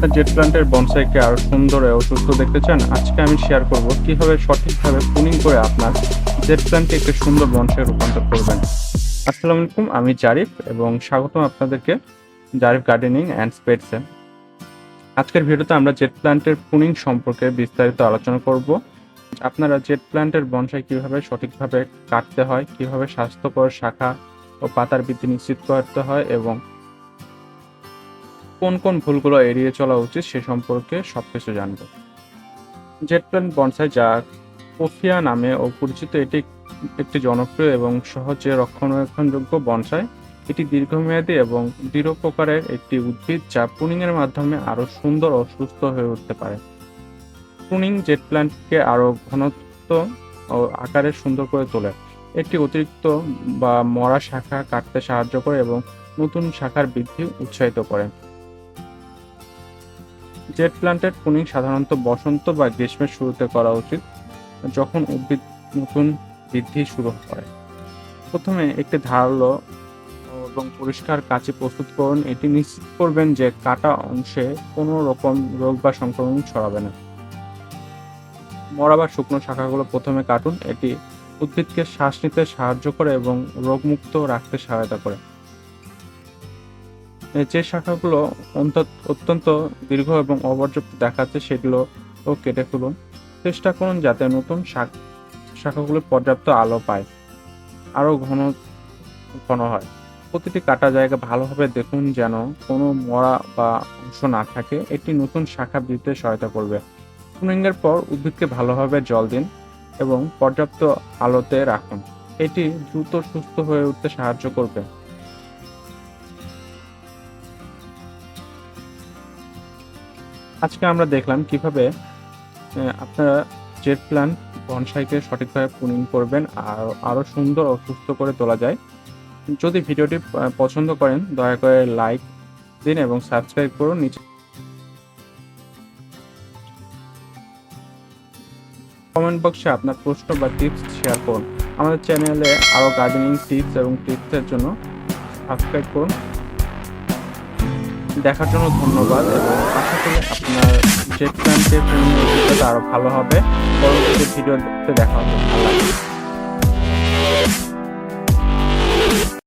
আপনার জেট প্ল্যান্টের বনসাইকে আরও সুন্দর ও সুস্থ দেখতে চান, আজকে আমি শেয়ার করব কীভাবে সঠিকভাবে প্রুনিং করে আপনার জেট প্ল্যান্টকে একটি সুন্দর বনসাই রূপান্তর করবেন। আসসালামু আলাইকুম, আমি জারিফ এবং স্বাগতম আপনাদেরকে জারিফ গার্ডেনিং অ্যান্ড স্পেটসে আজকের ভিডিওতে আমরা জেট প্ল্যান্টের প্রুনিং সম্পর্কে বিস্তারিত আলোচনা করব। আপনারা জেট প্ল্যান্টের বনসাই কীভাবে সঠিকভাবে কাটতে হয়, কীভাবে স্বাস্থ্যকর শাখা ও পাতার বৃদ্ধি নিশ্চিত করতে হয় এবং কোন কোন ভুলগুলো এড়িয়ে চলা উচিত সে সম্পর্কে সবকিছু জানব। জেট প্ল্যান্ট বনসাই যা কোফিয়া নামে ও পরিচিত এটি একটি জনপ্রিয় এবং সহজে রক্ষণাবেক্ষণযোগ্য বনসাই। এটি দীর্ঘমেয়াদী এবং দৃঢ় প্রকারের একটি উদ্ভিদ যা প্রুনিং এর মাধ্যমে আরও সুন্দর ও সুস্থ হয়ে উঠতে পারে। প্রুনিং জেট প্ল্যান্টকে আরও ঘনত্ব ও আকারে সুন্দর করে তোলে। একটি অতিরিক্ত বা মরা শাখা কাটতে সাহায্য করে এবং নতুন শাখার বৃদ্ধি উৎসাহিত করে। জেট প্লান্টের পুনিং সাধারণত বসন্ত বা গ্রীষ্মের শুরুতে করা উচিত, যখন উদ্ভিদ নতুন বৃদ্ধি শুরু করে প্রথমে একটি ধারালো এবং পরিষ্কার কাঁচি প্রস্তুত করুন। এটি নিশ্চিত করবেন যে কাটা অংশে কোনো রকম রোগ বা সংক্রমণ ছড়াবে না। মরা বা শুকনো শাখাগুলো প্রথমে কাটুন। এটি উদ্ভিদকে শ্বাস নিতে সাহায্য করে এবং রোগমুক্ত রাখতে সহায়তা করে। যে শাখাগুলো অত্যন্ত দীর্ঘ এবং অপর্যাপ্ত দেখাচ্ছে, সেগুলো কেটে ফেলুন চেষ্টা করুন যাতে নতুন শাখাগুলো পর্যাপ্ত আলো পায়, আরও ঘন ঘন হয়। প্রতিটি কাটা জায়গা ভালোভাবে দেখুন যেন কোনো মরা বা অংশ না থাকে। এটি নতুন শাখা বৃদ্ধিতে সহায়তা করবে। প্রুনিংয়ের পর উদ্ভিদকে ভালোভাবে জল দিন এবং পর্যাপ্ত আলোতে রাখুন। এটি দ্রুত সুস্থ হয়ে উঠতে সাহায্য করবে। আজকে আমরা দেখলাম কীভাবে আপনারা জেট প্ল্যান বনসাইকে সঠিকভাবে প্রুনিং করবেন আর আরও সুন্দর ও সুস্থ করে তোলা যায়। যদি ভিডিওটি পছন্দ করেন, দয়া করে লাইক দিন এবং সাবস্ক্রাইব করুন। নিচে কমেন্ট বক্সে আপনার প্রশ্ন বা টিপস শেয়ার করুন। আমাদের চ্যানেলে আরও গার্ডেনিং টিপস এবং টিপসের জন্য সাবস্ক্রাইব করুন। দেখার জন্য ধন্যবাদ। এবং করি আপনার জেট প্ল্যান্টের অভিজ্ঞতা আরও ভালো হবে পরবর্তী দেখতে দেখা হবে ভালো।